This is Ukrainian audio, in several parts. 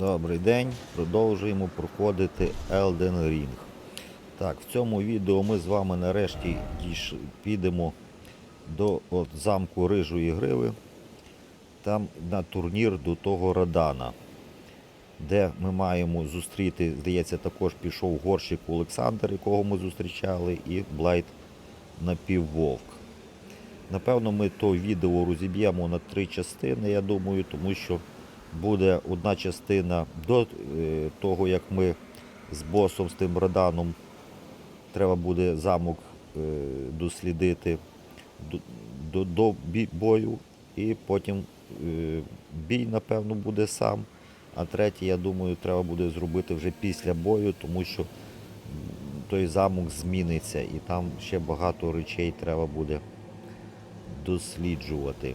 Добрий день. Продовжуємо проходити Elden Ring. Так, в цьому відео ми з вами нарешті підемо до от, замку Рижої Гриви. Там на турнір до того Радана, де ми маємо зустріти, здається, також пішов горщик Олександр, якого ми зустрічали, і Блайт напіввовк. Напевно, ми то відео розіб'ємо на три частини, я думаю, тому що буде одна частина до е, того, як ми з босом, з тим Раданом, треба буде замок е, дослідити до, до, бою, і потім е, бій, напевно, буде сам. А третій, я думаю, треба буде зробити вже після бою, тому що той замок зміниться і там ще багато речей треба буде досліджувати.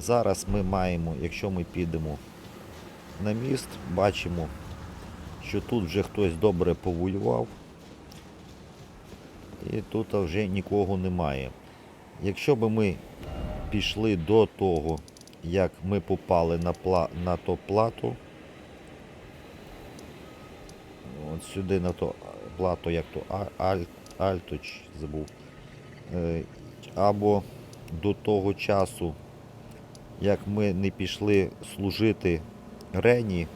Зараз ми маємо, якщо ми підемо на міст, бачимо, що тут вже хтось добре повоював. І тут вже нікого немає. Якщо б ми пішли до того, як ми попали на, пла... на то плато, от сюди на то плато, як то Аль... Альто, чи забув, Е, або до того часу, як ми не пішли служити Рені,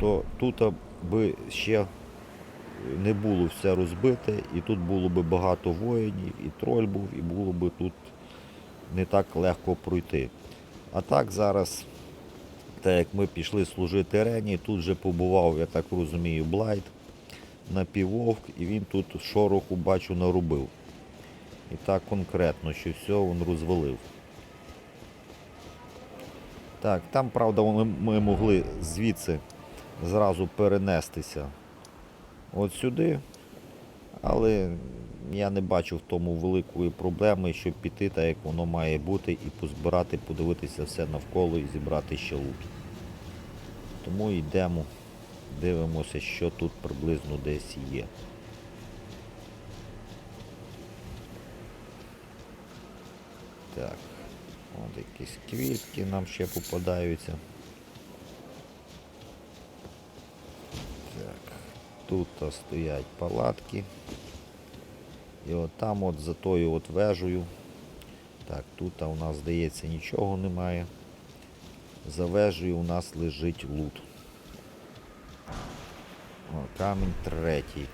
то тут би ще не було все розбите, і тут було би багато воїнів, і троль був, і було би тут не так легко пройти. А так зараз, так як ми пішли служити Рені, тут вже побував, я так розумію, Блайт напіввовк, і він тут шороху бачу нарубив. І так конкретно, що все він розвалив. Так, там, правда, ми, могли звідси зразу перенестися от сюди, але я не бачу в тому великої проблеми, щоб піти так, як воно має бути, і позбирати, подивитися все навколо і зібрати ще лут. Тому йдемо, дивимося, що тут приблизно десь є. Так, от якісь квітки нам ще попадаються. Так, тут стоять палатки. І от там от за тою от вежею. Так, тут у нас, здається, нічого немає. За вежею у нас лежить лут. О, камінь третій.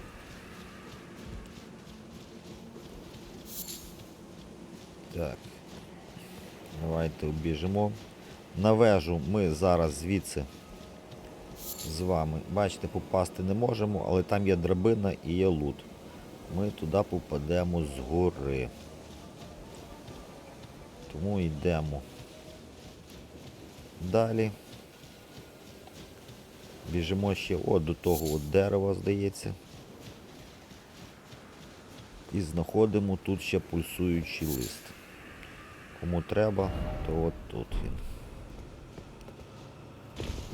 Так. Давайте обіжимо. На вежу ми зараз звідси з вами. Бачите, попасти не можемо, але там є драбина і є лут. Ми туди попадемо згори. Тому йдемо. Далі. Біжимо ще от до того от дерева, здається. І знаходимо тут ще пульсуючий лист. Кому треба, то от тут він.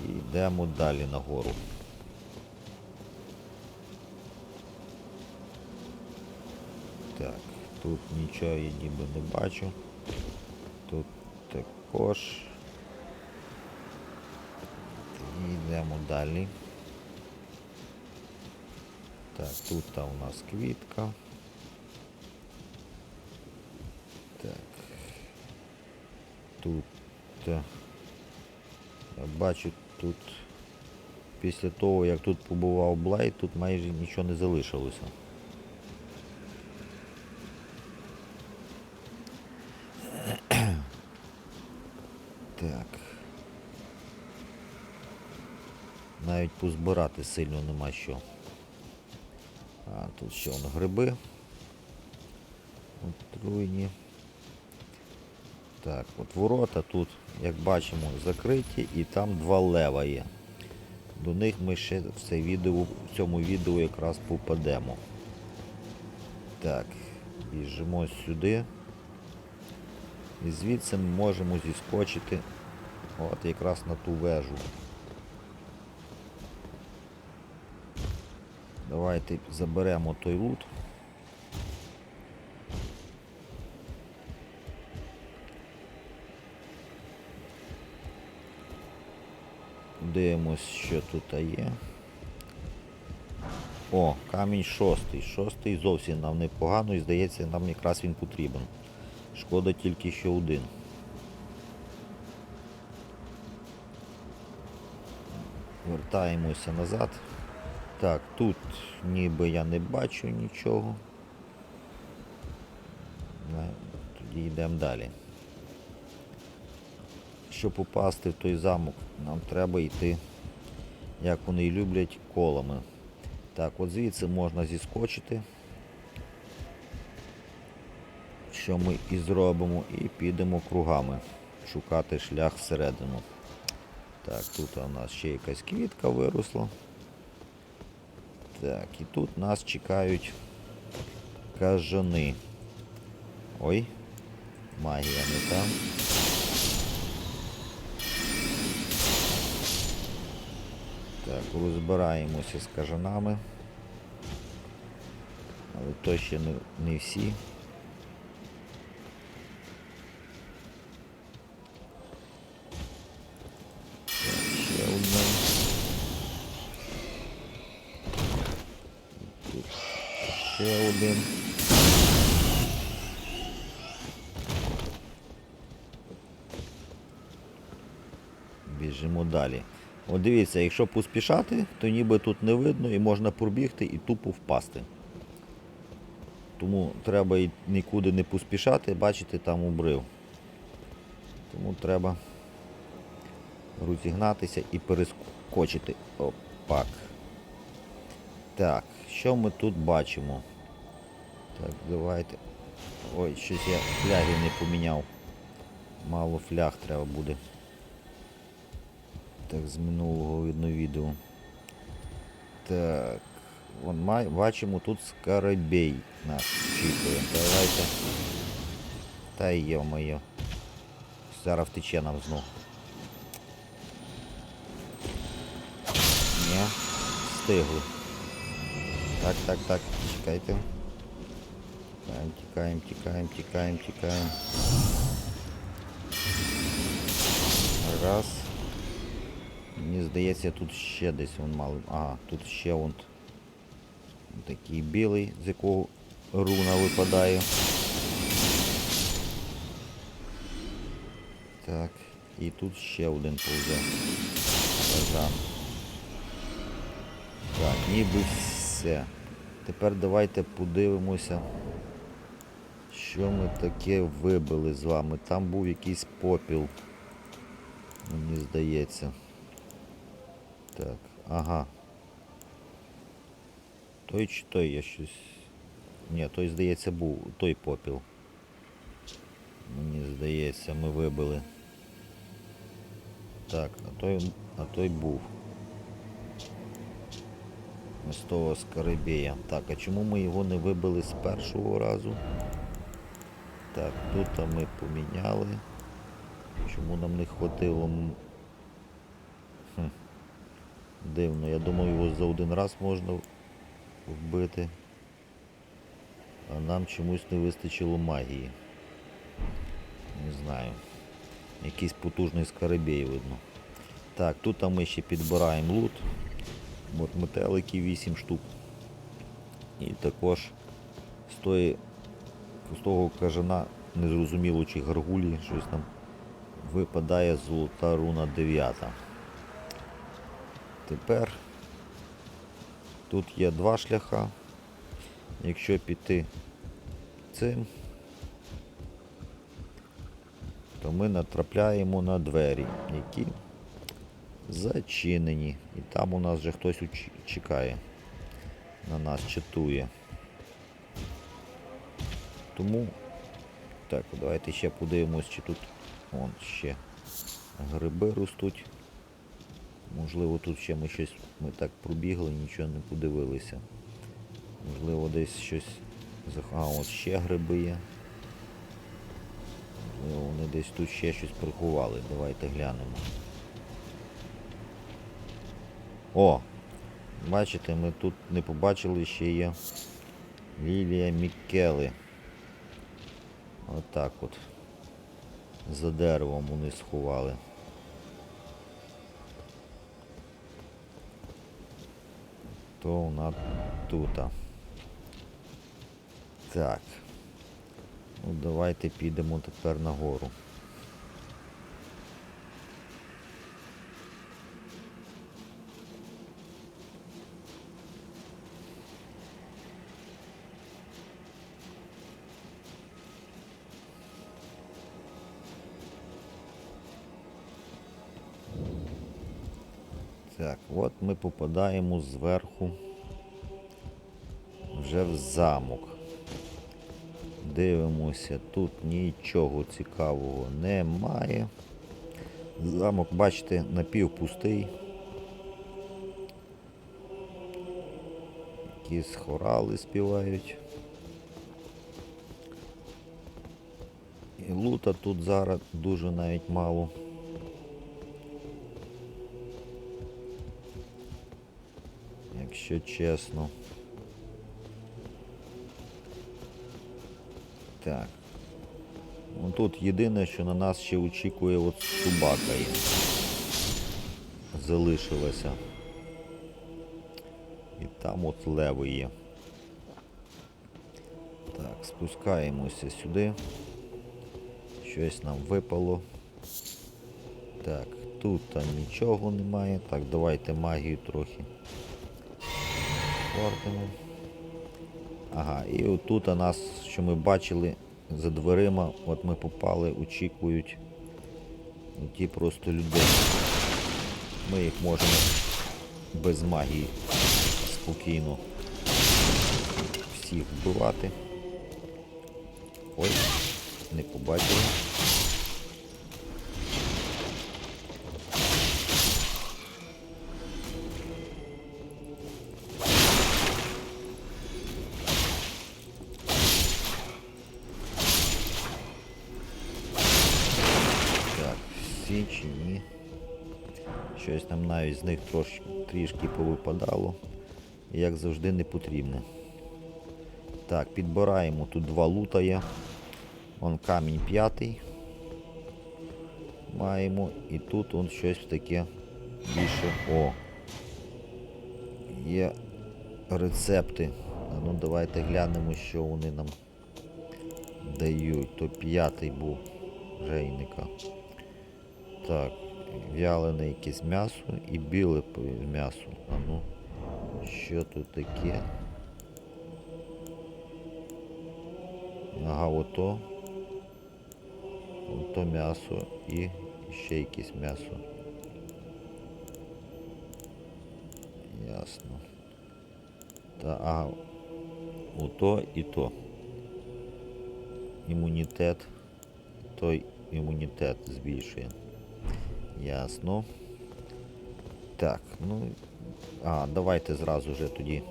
І йдемо далі нагору. Так, тут нічого я ніби не бачу. Тут також. Йдемо далі. Так, тут та у нас квітка. Тут я бачу тут після того, як тут побував Блайт, тут майже нічого не залишилося. Так. Навіть позбирати сильно нема що. А, тут ще воно гриби. Отруйні. Так, от ворота тут, як бачимо, закриті і там два лева є. До них ми ще в, це відео, в цьому відео якраз попадемо. Так, біжимо сюди. І звідси ми можемо зіскочити от якраз на ту вежу. Давайте заберемо той лут. Подивимось, що тут є. О, камінь шостий. Шостий зовсім нам непогано і здається, нам якраз він потрібен. Шкода тільки що один. Вертаємося назад. Так, тут ніби я не бачу нічого. Тоді йдемо далі. Щоб попасти в той замок, нам треба йти, як вони люблять, колами. Так, от звідси можна зіскочити. Що ми і зробимо, і підемо кругами шукати шлях всередину. Так, тут у нас ще якась квітка виросла. Так, і тут нас чекають кажани. Ой, магія не там. Так, розбираємося з кажанами. Але то ще не, не всі. Ще одна. Тут ще один. Біжимо далі. От дивіться, якщо поспішати, то ніби тут не видно і можна пробігти і тупо впасти. Тому треба і нікуди не поспішати, бачите, там обрив. Тому треба розігнатися і перескочити. Опак. Так, що ми тут бачимо? Так, давайте. Ой, щось я фляги не поміняв. Мало фляг треба буде. Так, з минулого видно відео. Так. Вон, май- бачимо тут скарабей нас чіпує. Давайте. Та йо-моє. Зараз втече нам знов. Ні, встигли. Так, так, так, чекайте. Тікаємо, тікаємо, тікаємо, тікаємо, тікаємо. Раз. Здається, тут ще десь вон мало. Ага, тут ще вон такий білий, з якого руна випадає. Так, і тут ще один повзе. Кажан. Так, ніби все. Тепер давайте подивимося, що ми таке вибили з вами. Там був якийсь попіл. Мені здається. Так, ага. Той чи той я щось. Ні, той, здається, був той попіл. Мені здається, ми вибили. Так, а той, а той був. З того. Так, а чому ми його не вибили з першого разу? Так, тут ми поміняли. Чому нам не хватило? Дивно, я думаю, його за один раз можна вбити. А нам чомусь не вистачило магії. Не знаю. Якийсь потужний скарабей видно. Так, тут ми ще підбираємо лут. От метелики 8 штук. І також з, тої, з того кажана, незрозуміло чи гаргулі, щось там випадає золота руна 9. Тепер тут є два шляха. Якщо піти цим, то ми натрапляємо на двері, які зачинені. І там у нас вже хтось чекає. На нас читує. Тому так, давайте ще подивимось, чи тут вон ще гриби ростуть. Можливо, тут ще ми щось ми так пробігли, нічого не подивилися. Можливо, десь щось А, от ще гриби є. Можливо, вони десь тут ще щось приховали. Давайте глянемо. О! Бачите, ми тут не побачили, ще є Лілія Міккели. Отак от. За деревом вони сховали. То вона тут. Так. Ну давайте підемо тепер нагору. Так, от ми попадаємо зверху вже в замок. Дивимося, тут нічого цікавого немає. Замок, бачите, напівпустий. Якісь хорали співають. І лута тут зараз дуже навіть мало. Якщо чесно. Так. Ну, тут єдине, що на нас ще очікує от собака. Залишилася. І там от леви є. Так, спускаємося сюди. Щось нам випало. Так, тут нічого немає. Так, давайте магію трохи. Портимо. Ага, і отут у нас, що ми бачили за дверима, от ми попали, очікують ті просто людей. Ми їх можемо без магії спокійно всіх вбивати. Ой, не побачили. З них трош, трішки повипадало. Як завжди не потрібне. Так, підбираємо. Тут два лута є. Вон камінь п'ятий. Маємо. І тут он щось таке більше. О! Є рецепти. Ну давайте глянемо, що вони нам дають. То п'ятий був жейника. Так, вялене якесь м'ясо і біле м'ясо. А ну, що тут таке? Ага, ото. Ото м'ясо і ще якесь м'ясо. Ясно. Та, ага, ото і то. Імунітет. Той імунітет збільшує. Ясно. Так, ну. А, давайте зразу вже тоді.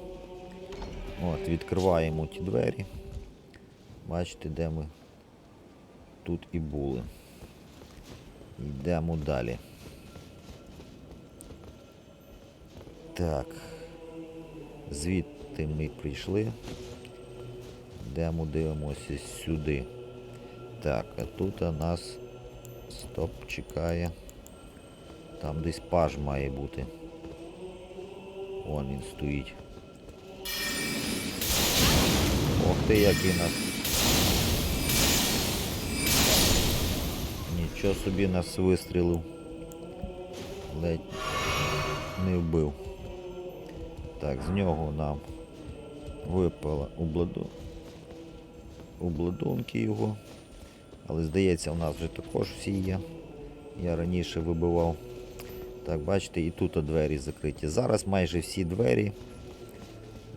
От, відкриваємо ті двері. Бачите, де ми тут і були. Йдемо далі. Так. Звідти ми прийшли. Йдемо, дивимося сюди. Так, а тут у нас стоп чекає. Там десь паж має бути. Вон він стоїть. Ох ти який нас. Нічого собі нас вистрілив. Ледь не вбив. Так, з нього нам випала обладу... обладунки його. Але здається, у нас вже також всі є. Я раніше вибивав. Так, бачите, і тут двері закриті. Зараз майже всі двері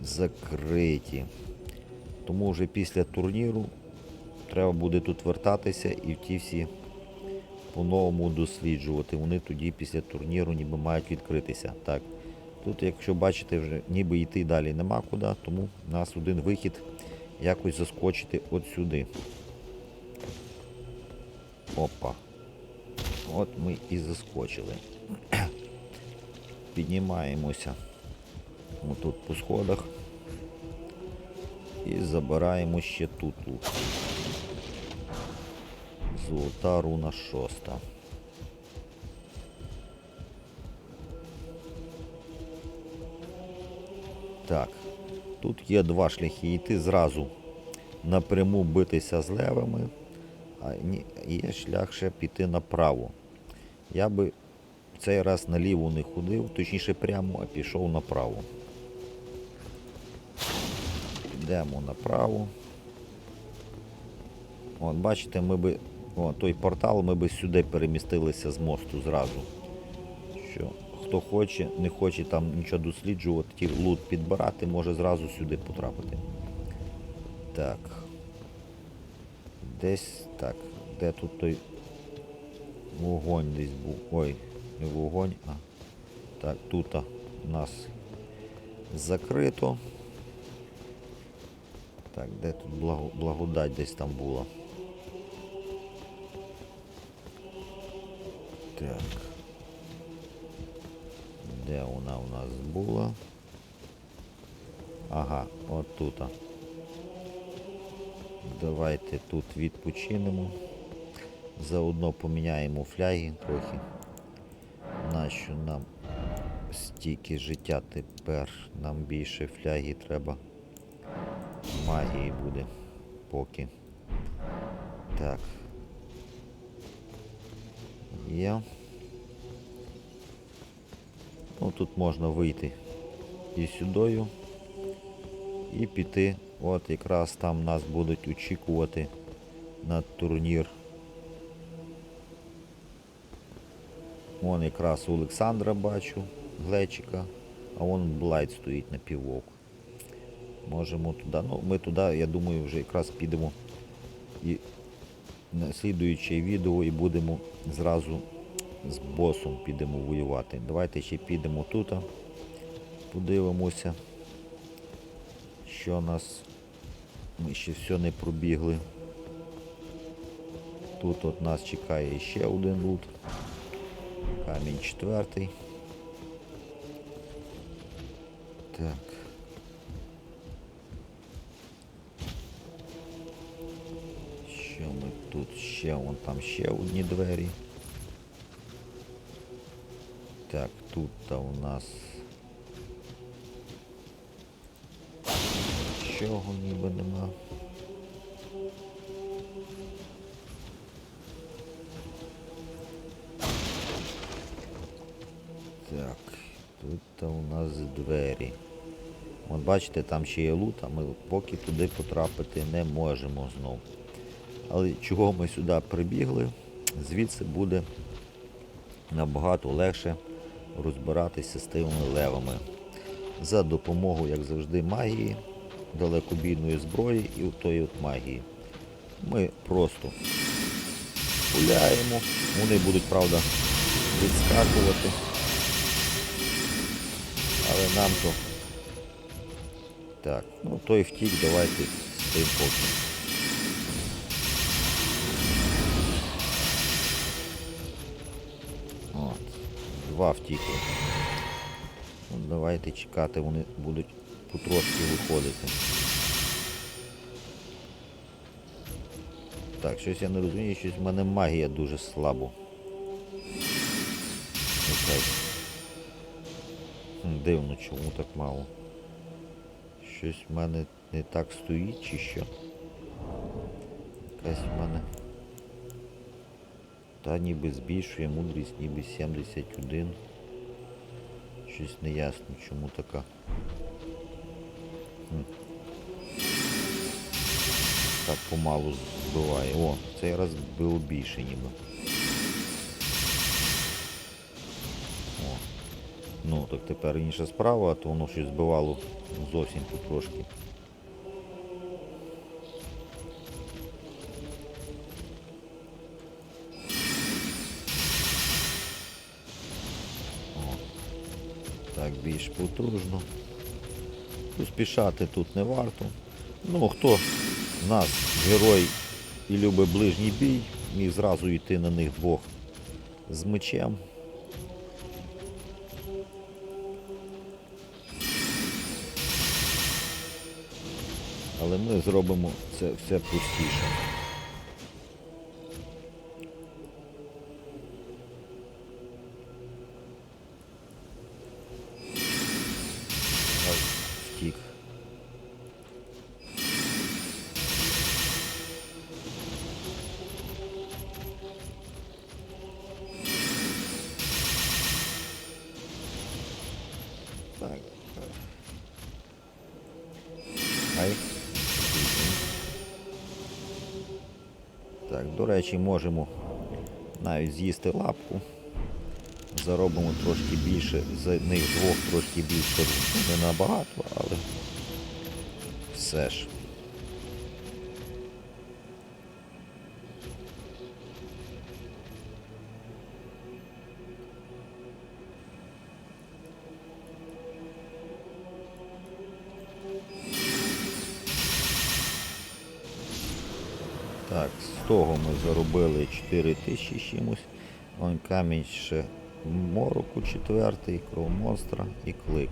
закриті. Тому вже після турніру треба буде тут вертатися і ті всі по-новому досліджувати. Вони тоді після турніру ніби мають відкритися. Так, тут, якщо бачите, вже ніби йти далі нема куди, тому у нас один вихід якось заскочити от сюди. Опа. От ми і заскочили. Піднімаємося отут по сходах і забираємо ще тут. Золота руна шоста. Так, тут є два шляхи. Йти зразу напряму битися з левами, а є шлях ще піти направо. Я би цей раз наліво не ходив, точніше прямо, а пішов направо. Йдемо направо. От, бачите, ми би. О, той портал ми би сюди перемістилися з мосту зразу. Що хто хоче, не хоче там нічого досліджувати, ті лут підбирати, може зразу сюди потрапити. Так. Десь так. Де тут той вогонь десь був. Ой, не вогонь, а. Так, тут у нас закрито. Так, де тут благодать десь там була. Так. Де вона у нас була? Ага, от тут. Давайте тут відпочинемо. Заодно поміняємо фляги трохи. Нащо нам стільки життя тепер? Нам більше фляги треба. Магії буде поки. Так. Є. Ну, тут можна вийти і сюдою, і піти. От якраз там нас будуть очікувати на турнір. Вон якраз у Олександра бачу, Глечика, а вон Блайт стоїть на півок. Можемо туди. Ну, ми туди, я думаю, вже якраз підемо і на слідуюче відео і будемо зразу з босом підемо воювати. Давайте ще підемо тут. Подивимося, що нас. Ми ще все не пробігли. Тут от нас чекає ще один лут. Камінь четвертий. Так. Що ми тут ще? Вон там ще одні двері. Так, тут то у нас нічого ніби нема. Так, тут у нас двері. От бачите, там ще є лут, а ми поки туди потрапити не можемо знов. Але чого ми сюди прибігли, звідси буде набагато легше розбиратися з тими левами. За допомогою, як завжди, магії, далекобійної зброї і тої от магії. Ми просто пуляємо, вони будуть, правда, відскакувати. Але нам то... Так, ну той втік, давайте тим поки. От, два втікли. Ну, давайте чекати, вони будуть потрошки виходити. Так, щось я не розумію, щось в мене магія дуже слабо. Якась. Дивно, чому так мало. Щось в мене не так стоїть чи що. Якась в мене. Та ніби збільшує мудрість, ніби 71. Щось не ясно, чому така. Хм. Так помалу збиває. О, цей раз було більше ніби. Ну, так тепер інша справа, то воно щось збивало зовсім потрошки. О, так більш потужно. Поспішати тут не варто. Ну, хто з нас герой і любить ближній бій, міг зразу йти на них двох з мечем. Але ми зробимо це все простіше. Речі, можемо навіть з'їсти лапку. Заробимо трошки більше, з них двох трошки більше, не набагато, але все ж. Так, з того ми заробили 4 тисячі чимось. Вон камінь ще мороку четвертий, кров монстра і клик.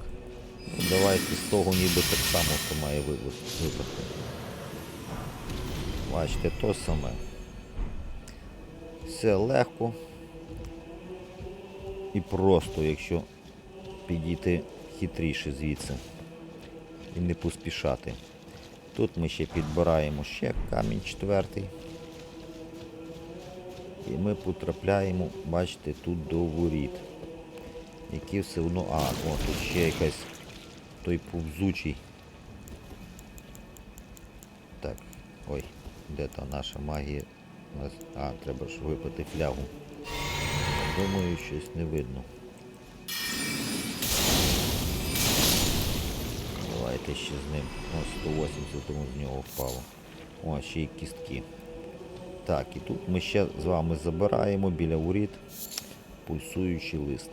Ну, давайте з того ніби так само що має вибухи. Бачите, то саме. Все легко і просто, якщо підійти хитріше звідси і не поспішати. Тут ми ще підбираємо ще камінь четвертий. І ми потрапляємо, бачите, тут до воріт. Які все одно... А, о, тут ще якась той повзучий. Так, ой, де та наша магія? У нас- А, треба ж випити флягу. Думаю, щось не видно. Давайте ще з ним. О, 180 тому з нього впало. О, ще й кістки. Так, і тут ми ще з вами забираємо біля воріт пульсуючий лист.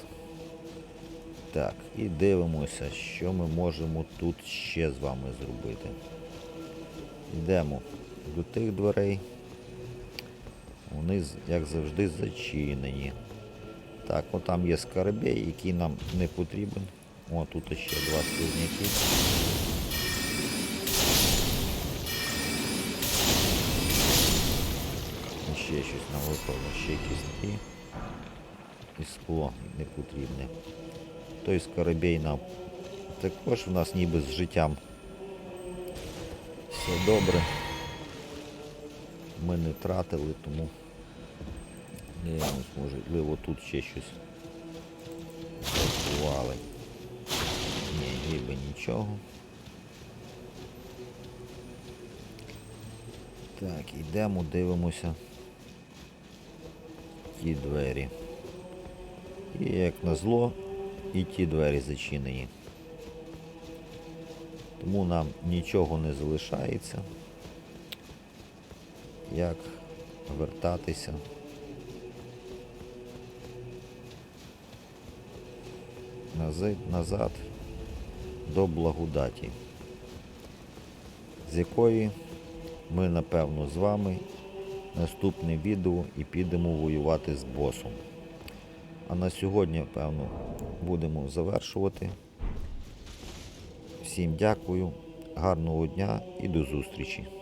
Так, і дивимося, що ми можемо тут ще з вами зробити. Йдемо до тих дверей. Вони, як завжди, зачинені. Так, от там є скарабей, який нам не потрібен. О, тут ще два слизняки. Ще щось нам випало, ще кістки. І скло не потрібне. Той скарабей нам також в нас ніби з життям. Все добре. Ми не тратили, тому дивимось, можливо тут ще щось заховали. Ні, ніби нічого. Так, йдемо, дивимося ті двері. І як назло, і ті двері зачинені. Тому нам нічого не залишається, як вертатися. назад, до благодаті, з якої ми, напевно, з вами наступне відео і підемо воювати з босом. А на сьогодні, певно, будемо завершувати. Всім дякую, гарного дня і до зустрічі!